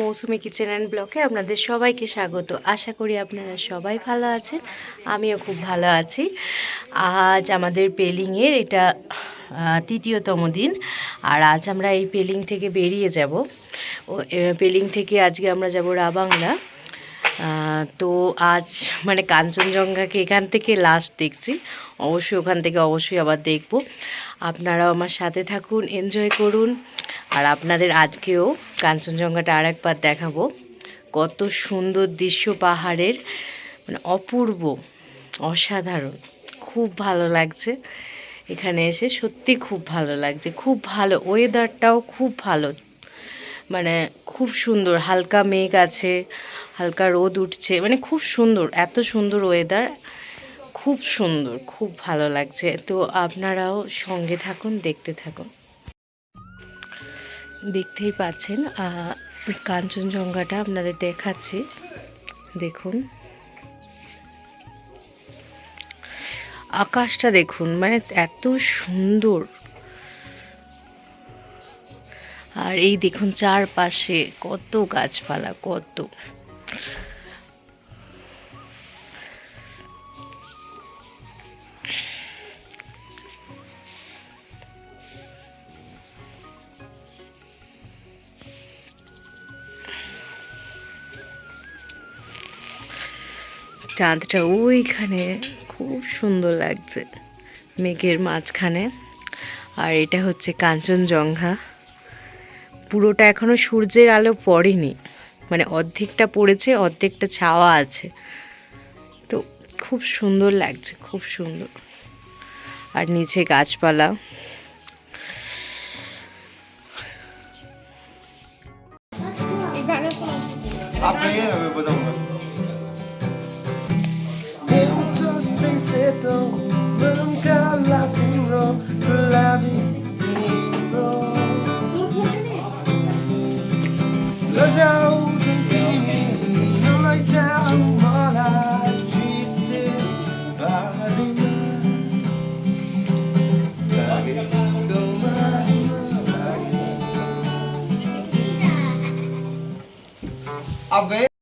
Mousumi kitchen and ব্লকে আপনাদের সবাইকে স্বাগত। আশা করি আপনারা সবাই ভালো আছেন, আমিও খুব ভালো আছি। আজ আমাদের পেলিংয়ের এটা তৃতীয়তম দিন, আর আজ আমরা এই পেলিং থেকে বেরিয়ে যাব। পেলিং থেকে আজকে আমরা যাব রাবাংলা তো আজ মানে কাঞ্চনজঙ্ঘাকে এখান থেকে লাস্ট দেখছি। অবশ্যই ওখান থেকে অবশ্যই আবার দেখব। আপনারাও আমার সাথে থাকুন এনজয় করুন। আপনাদের আজকেও কাঞ্চনজঙ্ঘাটা আর একবার দেখাবো। কত সুন্দর দৃশ্য পাহাড়ের মানে অপূর্ব, অসাধারণ। খুব ভালো লাগছে। এখানে এসে সত্যি খুব ভালো লাগছে। খুব ভালো ওয়েদারটাও খুব ভালো। মানে খুব সুন্দর, হালকা মেঘ আছে, হালকা রোদ উঠছে মানে খুব সুন্দর, এত সুন্দর ওয়েদার খুব সুন্দর, খুব ভালো লাগছে। তো আপনারাও সঙ্গে থাকুন, দেখতে থাকুন। দেখতেই পাচ্ছেন কাঞ্চনজঙ্ঘাটা আপনাদের দেখাচ্ছি। দেখুন। আকাশটা দেখুন মানে এত সুন্দর। আর এই দেখুন চারপাশে কত গাছপালা, কত। চাঁদটা ওইখানে খুব সুন্দর লাগছে, মেঘের মাঝখানে। আর এটা হচ্ছে কাঞ্চনজঙ্ঘা। পুরোটা এখনও সূর্যের আলো পড়েনি মানে অর্ধেকটা পড়েছে, অর্ধেকটা ছাওয়া আছে। তো খুব সুন্দর লাগছে, খুব সুন্দর। আর নিচে গাছপালা। Seto Mengkala timro Belabi timro Lo jauh dan kimi Nolai jauh malah Jifte Barima Lagi Kau lagi आप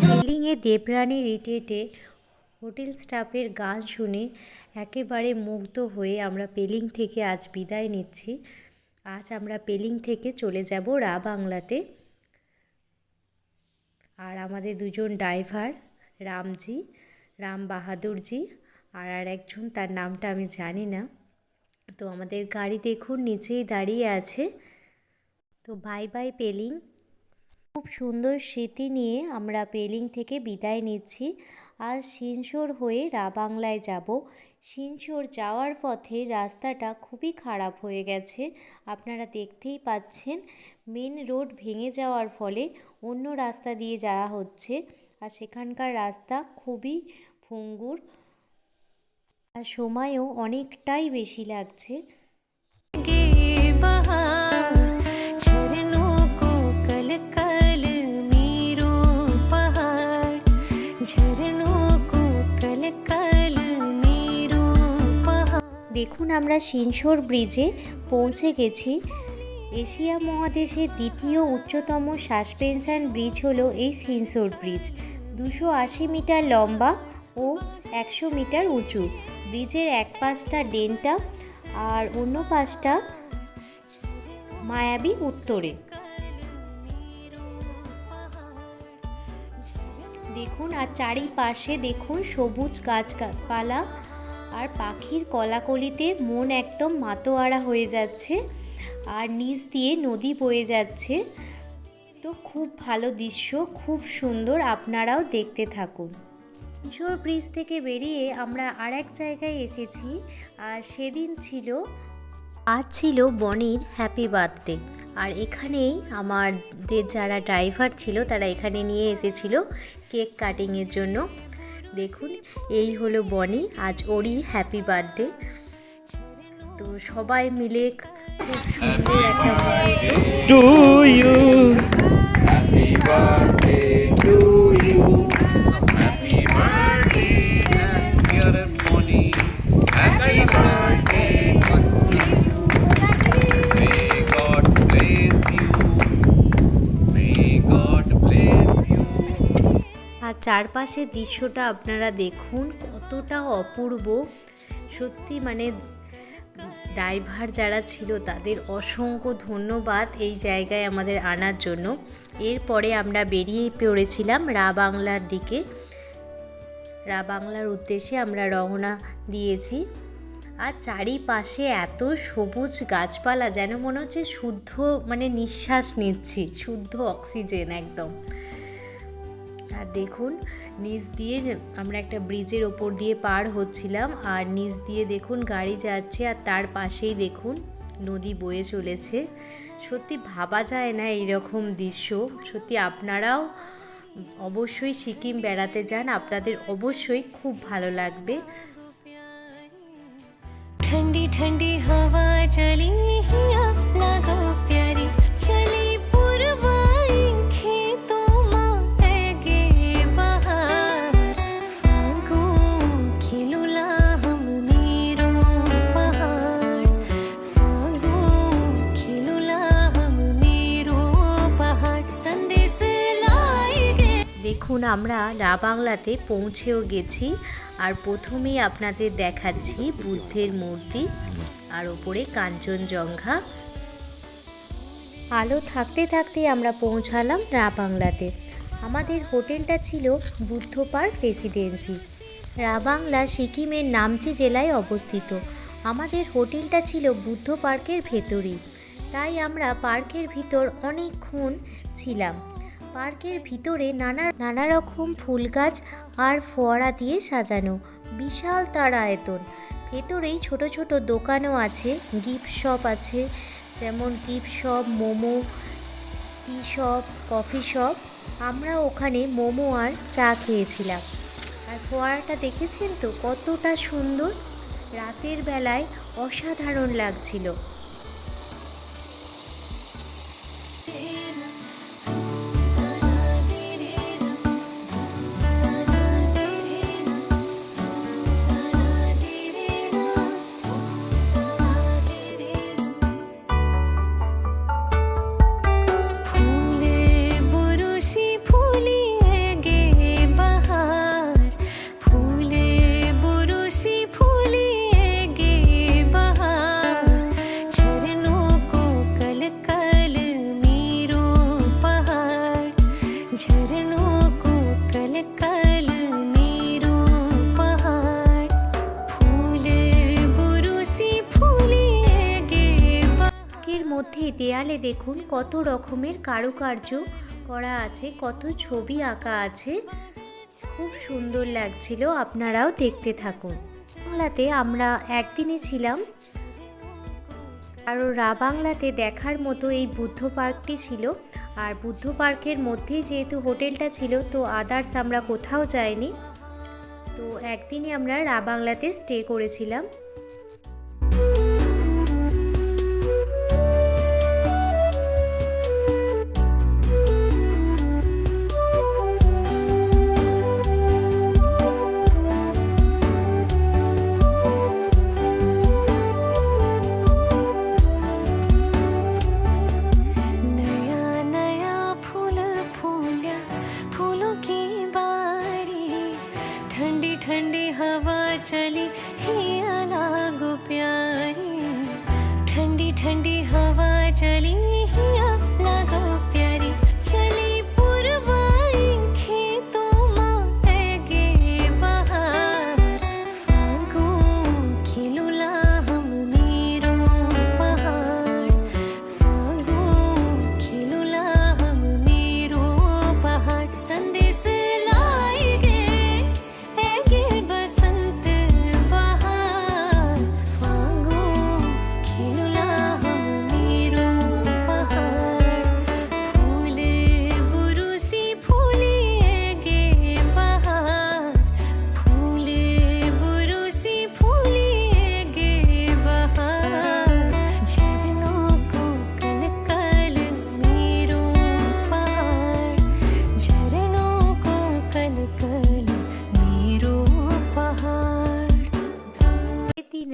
বিল্ডিংয়ে দেবরানী রিটেটে হোটেল স্টাফের গান শুনে একেবারে মুগ্ধ হয়ে আমরা পেলিং থেকে আজ বিদায় নিচ্ছি। আজ আমরা পেলিং থেকে চলে যাব রা বাংলাতে। আর আমাদের দুজন ড্রাইভার রামজি, রাম বাহাদুরজি, আর আর একজন তার নামটা আমি জানি না। তো আমাদের গাড়ি দেখুন, নিচেই দাঁড়িয়ে আছে। তো বাই বাই পেলিং। খুব সুন্দর স্মৃতি নিয়ে আমরা পেলিং থেকে বিদায় নিচ্ছি। আজ সিনসোর হয়ে রাবাংলায় যাব। সিনসোর যাওয়ার পথে রাস্তাটা খুবই খারাপ হয়ে গেছে। আপনারা দেখতেই পাচ্ছেন, মেন রোড ভেঙে যাওয়ার ফলে অন্য রাস্তা দিয়ে যাওয়া হচ্ছে। আর সেখানকার রাস্তা খুবই ভঙ্গুর। আর সময়ও অনেকটাই বেশি লাগছে। দেখুন আমরা সিনসোর ব্রিজে পৌঁছে গেছি। এশিয়া মহাদেশের দ্বিতীয় উচ্চতম সাসপেনশন ব্রিজ হল এই সিনসোর ব্রিজ। দুশো আশি মিটার লম্বা ও একশো মিটার উঁচু। ব্রিজের এক পাশটা ডেন্টা আর অন্য পাশটা মায়াবী উত্তরে। দেখুন, আর চারিপাশে দেখুন সবুজ গাছপালা আর পাখির কলাকলিতে মন একদম মাতোয়ারা হয়ে যাচ্ছে আর নিচ দিয়ে নদী বয়ে যাচ্ছে। তো খুব ভালো দৃশ্য, খুব সুন্দর, আপনারাও দেখতে থাকুন। কিশোর ব্রিজ থেকে বেরিয়ে আমরা আর এক জায়গায় এসেছি, আর সেদিন ছিল, আজ ছিল বনির হ্যাপি বার্থডে আর এখানেই আমাদের যারা ড্রাইভার ছিল, তারা এখানে নিয়ে এসেছিল কেক কাটিংয়ের জন্য। দেখুন, এই হলো বনি, আজ ওরই হ্যাপি বার্থডে তো সবাই মিলে খুব সুন্দর একটা আর চারপাশের দৃশ্যটা আপনারা দেখুন, কতটা অপূর্ব। সত্যি মানে ড্রাইভার যারা ছিল তাদের অসংখ্য ধন্যবাদ এই জায়গায় আমাদের আনার জন্য। এরপরে আমরা বেরিয়ে পড়েছিলাম রা বাংলার দিকে। রা বাংলার উদ্দেশ্যে আমরা রওনা দিয়েছি। আর চারিপাশে এত সবুজ গাছপালা, যেন মনে হচ্ছে শুদ্ধ মানে নিঃশ্বাস নিচ্ছি, শুদ্ধ অক্সিজেন একদম। দেখুন নিচ দিয়ে আমরা একটা ব্রিজের ওপর দিয়ে পার হচ্ছিলাম আর নিচ দিয়ে দেখুন গাড়ি যাচ্ছে আর তার পাশেই দেখুন নদী বয়ে চলেছে সত্যি ভাবা যায় না এইরকম দৃশ্য সত্যি আপনারাও অবশ্যই সিকিম বেড়াতে যান আপনাদের অবশ্যই খুব ভালো লাগবে ठंडी ठंडी हवा चली আমরা রা বাংলাতে পৌঁছেও গেছি আর প্রথমেই আপনাদের দেখাচ্ছি বুদ্ধের মূর্তি আর ওপরে কাঞ্চনজঙ্ঘা। আলো থাকতে থাকতে আমরা পৌঁছালাম রা বাংলাতে। আমাদের হোটেলটা ছিল বুদ্ধ পার্ক রেসিডেন্সি। রা বাংলা সিকিমের নামচি জেলায় অবস্থিত। আমাদের হোটেলটা ছিল বুদ্ধ পার্কের ভেতরেই। তাই আমরা পার্কের ভিতর অনেকক্ষণ ছিলাম। পার্কের ভিতরে নানা নানা রকম ফুল গাছ আর ফোয়ারা দিয়ে সাজানো। বিশাল তার আয়তন ভেতরেই ছোট ছোট দোকানও আছে, গিফট শপ আছে, যেমন gift shop, momo, tea shop, coffee shop. আমরা ওখানে মোমো আর চা খেয়েছিলাম। আর ফোয়ারাটা দেখেছেন তো? কতটা সুন্দর। রাতের বেলায় অসাধারণ লাগছিল। দেখুন কত রকমের কারুকার্য করা আছে, কত ছবি আঁকা আছে। খুব সুন্দর লাগছিল, আপনারাও দেখতে থাকুন। বাংলাতে আমরা একদিনই ছিলাম। আর রা বাংলাতে দেখার মতো এই বুদ্ধ পার্কটি ছিল। আর বুদ্ধ পার্কের মধ্যেই যেহেতু হোটেলটা ছিল, তো আদার্স আমরা কোথাও যাইনি। তো একদিনই আমরা রা বাংলাতে স্টে করেছিলাম।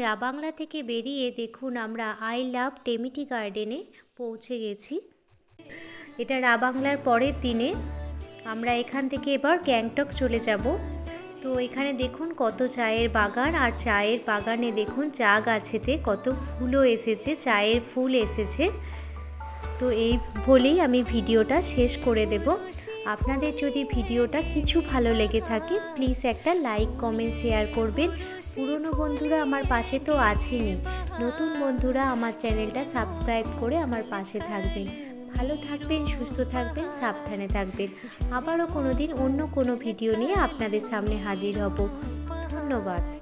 রাবাংলা থেকে বেরিয়ে দেখুন আমরা আই লাভ টেমিটি গার্ডেনে পৌঁছে গেছি। এটা রাবাংলার পরের দিনে। আমরা এখান থেকে এবার গ্যাংটক চলে যাব। তো এখানে দেখুন কত চায়ের বাগান, আর চায়ের বাগানে দেখুন চা গাছেতে কত ফুলও এসেছে, চায়ের ফুল এসেছে। তো এই বলেই আমি ভিডিওটা শেষ করে দেব। আপনাদের যদি ভিডিওটা কিছু ভালো লেগে থাকে প্লিজ একটা লাইক কমেন্ট শেয়ার করবেন। পুরনো বন্ধুরা আমার পাশে তো আছেনি নতুন বন্ধুরা আমার চ্যানেলটা সাবস্ক্রাইব করে আমার পাশে থাকবেন। ভালো থাকবেন, সুস্থ থাকবেন, সাবধানে থাকবেন। আবারও কোনো দিন অন্য কোনো ভিডিও নিয়ে আপনাদের সামনে হাজির হব। ধন্যবাদ।